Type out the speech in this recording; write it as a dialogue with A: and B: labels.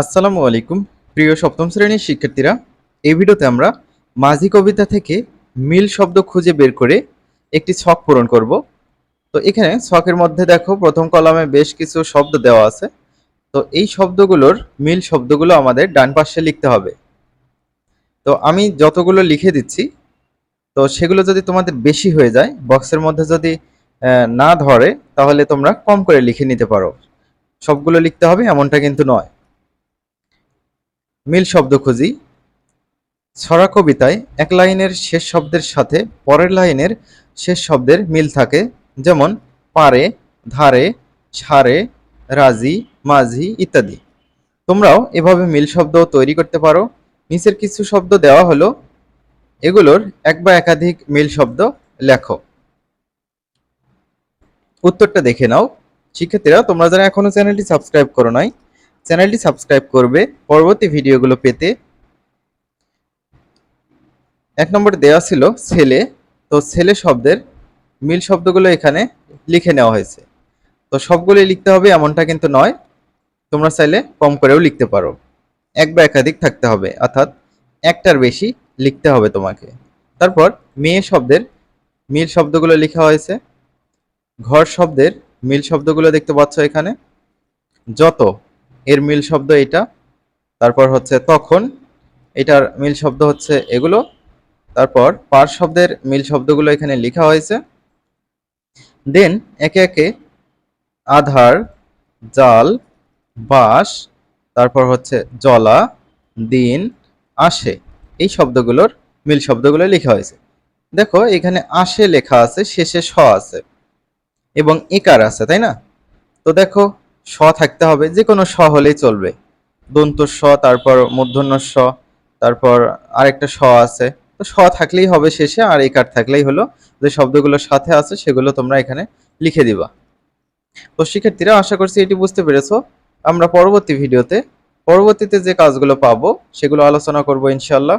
A: আসসালামু আলাইকুম। প্রিয় সপ্তম শ্রেণির শিক্ষার্থীরা, এই ভিডিওতে আমরা মাঝি কবিতা থেকে মিল শব্দ খুঁজে বের করে একটি ছক পূরণ করব। তো এখানে ছকের মধ্যে দেখো, প্রথম কলামে বেশ কিছু শব্দ দেওয়া আছে। তো এই শব্দগুলোর মিল শব্দগুলো আমাদের ডান পাশে লিখতে হবে। তো আমি যতগুলো লিখে দিচ্ছি, তো সেগুলো যদি তোমাদের বেশি হয়ে যায়, বক্সের মধ্যে যদি না ধরে, তাহলে তোমরা কম করে লিখে নিতে পারো। সবগুলো লিখতে হবে, এমনটা কিন্তু নয়। মিল শব্দ খুঁজি। ছড়া কবিতায় এক লাইনের শেষ শব্দের সাথে পরের লাইনের শেষ শব্দের মিল থাকে, যেমন পারে, ধারে, সারে, রাজি, মাঝি ইত্যাদি। তোমরাও এভাবে মিল শব্দ তৈরি করতে পারো। নিচের কিছু শব্দ দেওয়া হলো, এগুলোর এক বা একাধিক মিল শব্দ লেখো। উত্তরটা দেখে নাও। শিক্ষার্থীরা, তোমরা যারা এখনও চ্যানেলটি সাবস্ক্রাইব করো নাই চ্যানেলটি সাবস্ক্রাইব করবে। পরবর্তী ভিডিওগুলো পেতে এক নম্বর দেওয়া ছিল ছেলে। তো ছেলে শব্দের মিল শব্দগুলো এখানে লিখে নেওয়া হয়েছে। তো সবগুলোই লিখতে হবে এমনটা কিন্তু নয়। তোমরা চাইলে কম করেও লিখতে পারো। এক বা একাধিক থাকতে হবে, অর্থাৎ একটার বেশি লিখতে হবে তোমাকে। তারপর মেয়ে শব্দের মিল শব্দগুলো লেখা হয়েছে। ঘর শব্দের মিল শব্দগুলো দেখতে পাচ্ছ এখানে। যত এর মিল শব্দ এটা, তারপর হচ্ছে তখন, এটার মিল শব্দ হচ্ছে এগুলো, তারপর পার শব্দের মিল শব্দগুলো এখানে লেখা হয়েছে। দেন একে একে আধার, জাল, বাঁশ, তারপর হচ্ছে জলা, দিন, আসে, এই শব্দগুলোর মিল শব্দগুলো লেখা হয়েছে। দেখো, এখানে আসে লেখা আছে, শেষে স আছে, এবং একার আছে, তাই না? তো দেখো স থাকতে হবে যে কোনো স হলেই চলবে। দন্ত স, তারপর মূর্ধন্য স, তারপর আরেকটা স আছে। তো স থাকলেই হবে শেষে, আর একার থাকলেই হলো, যে শব্দগুলোর সাথে আছে, সেগুলো তোমরা এখানে লিখে দিবা। তো শিক্ষার্থীরা, আশা করছি এটি বুঝতে পেরেছ। আমরা পরবর্তী ভিডিওতে, পরবর্তীতে যে কাজগুলো পাবো, সেগুলো আলোচনা করব ইনশাল্লাহ